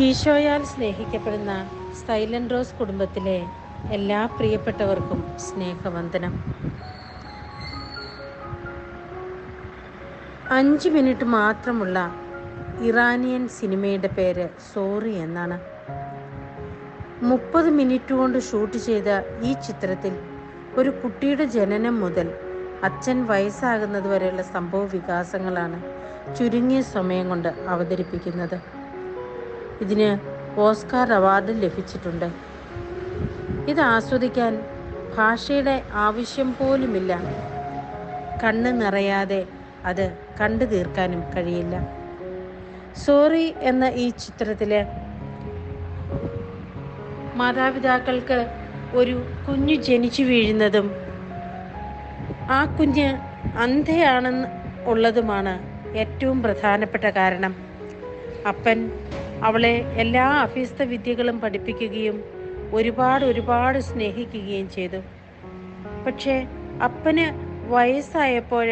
ഈശോയാൽ സ്നേഹിക്കപ്പെടുന്ന silent rose കുടുംബത്തിലെ എല്ലാ പ്രിയപ്പെട്ടവർക്കും സ്നേഹവന്ദനം. അഞ്ച് മിനിറ്റ് മാത്രമുള്ള ഇറാനിയൻ സിനിമയുടെ പേര് സോറി എന്നാണ്. മുപ്പത് മിനിറ്റ് കൊണ്ട് ഷൂട്ട് ചെയ്ത ഈ ചിത്രത്തിൽ ഒരു കുട്ടിയുടെ ജനനം മുതൽ അച്ഛൻ വയസ്സാകുന്നത് വരെയുള്ള സംഭവ വികാസങ്ങളാണ് ചുരുങ്ങിയ സമയം കൊണ്ട് അവതരിപ്പിക്കുന്നത്. ഇതിന് ഓസ്കാർ അവാർഡ് ലഭിച്ചിട്ടുണ്ട്. ഇത് ആസ്വദിക്കാൻ ഭാഷയുടെ ആവശ്യം പോലുമില്ല. കണ്ണ് നിറയാതെ അത് കണ്ടു തീർക്കാനും കഴിയില്ല. സോറി എന്ന ഈ ചിത്രത്തിലെ മാതാപിതാക്കൾക്ക് ഒരു കുഞ്ഞു ജനിച്ചു വീഴുന്നതും ആ കുഞ്ഞ് അന്ധയാണെന്ന് ഉള്ളതുമാണ് ഏറ്റവും പ്രധാനപ്പെട്ട കാരണം. അപ്പൻ അവളെ എല്ലാ അഭ്യസ്ത വിദ്യകളും പഠിപ്പിക്കുകയും ഒരുപാട് ഒരുപാട് സ്നേഹിക്കുകയും ചെയ്തു. പക്ഷേ അപ്പന് വയസ്സായപ്പോൾ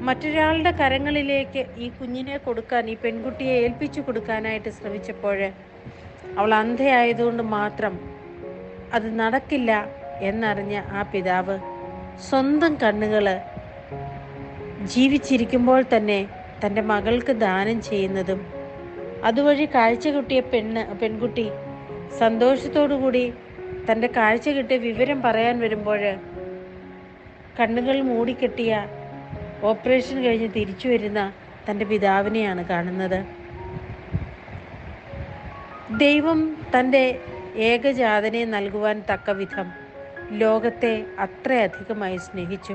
മറ്റൊരാളുടെ കരങ്ങളിലേക്ക് ഈ കുഞ്ഞിനെ കൊടുക്കാൻ ഈ പെൺകുട്ടിയെ ഏൽപ്പിച്ചു കൊടുക്കാനായിട്ട് ശ്രമിച്ചപ്പോൾ അവൾ അന്ധയായതുകൊണ്ട് മാത്രം അത് നടക്കില്ല എന്നറിഞ്ഞ ആ പിതാവ് സ്വന്തം കണ്ണുകൾ ജീവിച്ചിരിക്കുമ്പോൾ തന്നെ തന്റെ മകൾക്ക് ദാനം ചെയ്യുന്നതും അതുവഴി കാഴ്ച കിട്ടിയ പെണ്ണ് പെൺകുട്ടി. സന്തോഷത്തോടു കൂടി തന്റെ കാഴ്ച കിട്ടിയ വിവരം പറയാൻ വരുമ്പോൾ കണ്ണുകൾ മൂടിക്കെട്ടിയ ഓപ്പറേഷൻ കഴിഞ്ഞ് തിരിച്ചു വരുന്ന തന്റെ പിതാവിനെയാണ് കാണുന്നത്. ദൈവം തന്റെ ഏകജാതനെ നൽകുവാൻ തക്ക വിധം ലോകത്തെ അത്രയധികമായി സ്നേഹിച്ചു.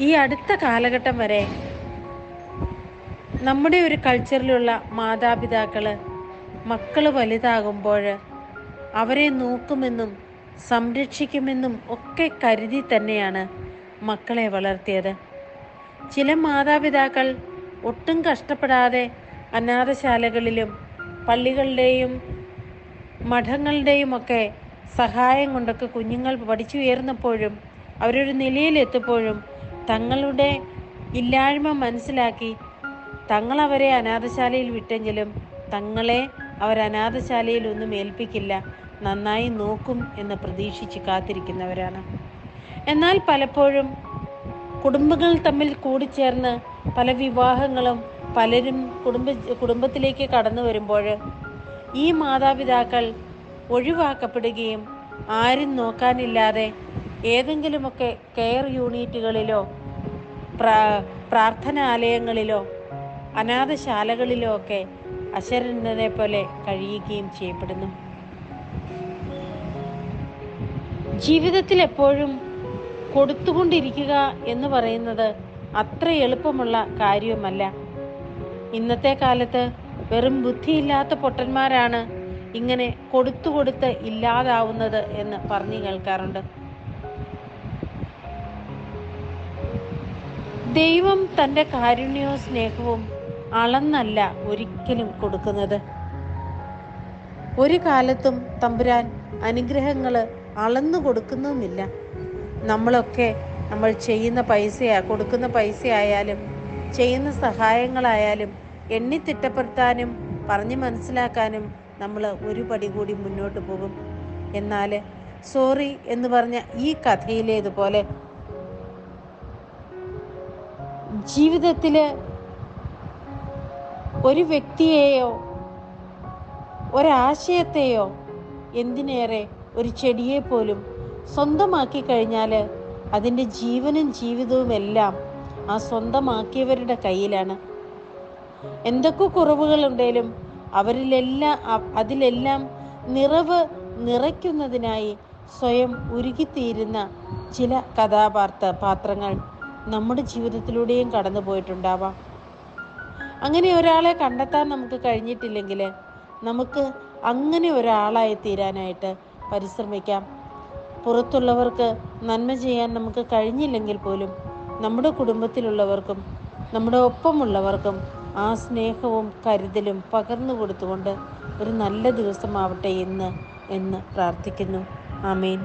ഈ അടുത്ത കാലഘട്ടം വരെ നമ്മുടെ ഒരു കൾച്ചറിലുള്ള മാതാപിതാക്കൾ മക്കൾ വലുതാകുമ്പോൾ അവരെ നോക്കുമെന്നും സംരക്ഷിക്കുമെന്നും ഒക്കെ കരുതി തന്നെയാണ് മക്കളെ വളർത്തിയത്. ചില മാതാപിതാക്കൾ ഒട്ടും കഷ്ടപ്പെടാതെ അനാഥശാലകളിലും പള്ളികളുടെയും മഠങ്ങളുടെയും ഒക്കെ സഹായം കൊണ്ടൊക്കെ കുഞ്ഞുങ്ങൾ പഠിച്ചുയർന്നപ്പോഴും അവരൊരു നിലയിലെത്തുമ്പോഴും തങ്ങളുടെ ഇല്ലായ്മ മനസ്സിലാക്കി തങ്ങൾ അവരെ അനാഥശാലയിൽ വിട്ടെങ്കിലും തങ്ങളെ അവർ അനാഥശാലയിൽ ഒന്നും ഏൽപ്പിക്കില്ല. നന്നായി നോക്കും എന്ന് പ്രതീക്ഷിച്ച് കാത്തിരിക്കുന്നവരാണ്. എന്നാൽ പലപ്പോഴും കുടുംബങ്ങൾ തമ്മിൽ കൂടിച്ചേർന്ന് പല വിവാഹങ്ങളും പലരും കുടുംബ കുടുംബത്തിലേക്ക് കടന്നു വരുമ്പോൾ ഈ മാതാപിതാക്കൾ ഒഴിവാക്കപ്പെടുകയും ആരും നോക്കാനില്ലാതെ ഏതെങ്കിലുമൊക്കെ കെയർ യൂണിറ്റുകളിലോ പ്രാ പ്രാർത്ഥനാലയങ്ങളിലോ അനാഥശാലകളിലോ ഒക്കെ അശരണരെ പോലെ കഴിയുകയും ചെയ്യപ്പെടുന്നു. ജീവിതത്തിൽ എപ്പോഴും കൊടുത്തുകൊണ്ടിരിക്കുക എന്ന് പറയുന്നത് അത്ര എളുപ്പമുള്ള കാര്യവുമല്ല. ഇന്നത്തെ കാലത്ത് വെറും ബുദ്ധിയില്ലാത്ത പൊട്ടന്മാരാണ് ഇങ്ങനെ കൊടുത്തു കൊടുത്ത് ഇല്ലാതാവുന്നത് എന്ന് പറഞ്ഞു കേൾക്കാറുണ്ട്. ദൈവം തന്റെ കാരുണ്യവും സ്നേഹവും അളന്നല്ല ഒരിക്കലും കൊടുക്കുന്നത്. ഒരു കാലത്തും തമ്പുരാൻ അനുഗ്രഹങ്ങൾ അളന്നു കൊടുക്കുന്നില്ല നമ്മളൊക്കെ നമ്മൾ ചെയ്യുന്ന പൈസയാ കൊടുക്കുന്ന പൈസയായാലും ചെയ്യുന്ന സഹായങ്ങളായാലും എണ്ണി തിട്ടപ്പെടുത്താനും പറഞ്ഞു മനസ്സിലാക്കാനും നമ്മൾ ഒരു പടി കൂടി മുന്നോട്ട് പോകും. എന്നാൽ സോറി എന്ന് പറഞ്ഞ ഈ കഥയിലേതുപോലെ ജീവിതത്തിൽ ഒരു വ്യക്തിയെയോ ഒരാശയത്തെയോ എന്തിനേറെ ഒരു ചെടിയെ പോലും സ്വന്തമാക്കി കഴിഞ്ഞാൽ അതിന്റെ ജീവനും ജീവിതവും എല്ലാം ആ സ്വന്തമാക്കിയവരുടെ കയ്യിലാണ്. എന്തൊക്കെ കുറവുകളുണ്ടെങ്കിലും അവരിലെല്ലാം അതിലെല്ലാം നിറവ് നിറയ്ക്കുന്നതിനായി സ്വയം ഉരുകിത്തീരുന്ന ചില കഥാപാത്ര പാത്രങ്ങൾ നമ്മുടെ ജീവിതത്തിലൂടെയും കടന്നു പോയിട്ടുണ്ടാവാം അങ്ങനെ ഒരാളെ കണ്ടെത്താൻ നമുക്ക് കഴിഞ്ഞിട്ടില്ലെങ്കിൽ നമുക്ക് അങ്ങനെ ഒരാളായി തീരാനായിട്ട് പരിശ്രമിക്കാം. പുറത്തുള്ളവർക്ക് നന്മ ചെയ്യാൻ നമുക്ക് കഴിഞ്ഞില്ലെങ്കിൽ പോലും നമ്മുടെ കുടുംബത്തിലുള്ളവർക്കും നമ്മുടെ ഒപ്പമുള്ളവർക്കും ആ സ്നേഹവും കരുതലും പകർന്നു കൊടുത്തുകൊണ്ട് ഒരു നല്ല ദിവസമാവട്ടെ ഇന്ന് എന്ന് പ്രാർത്ഥിക്കുന്നു. ആമീൻ.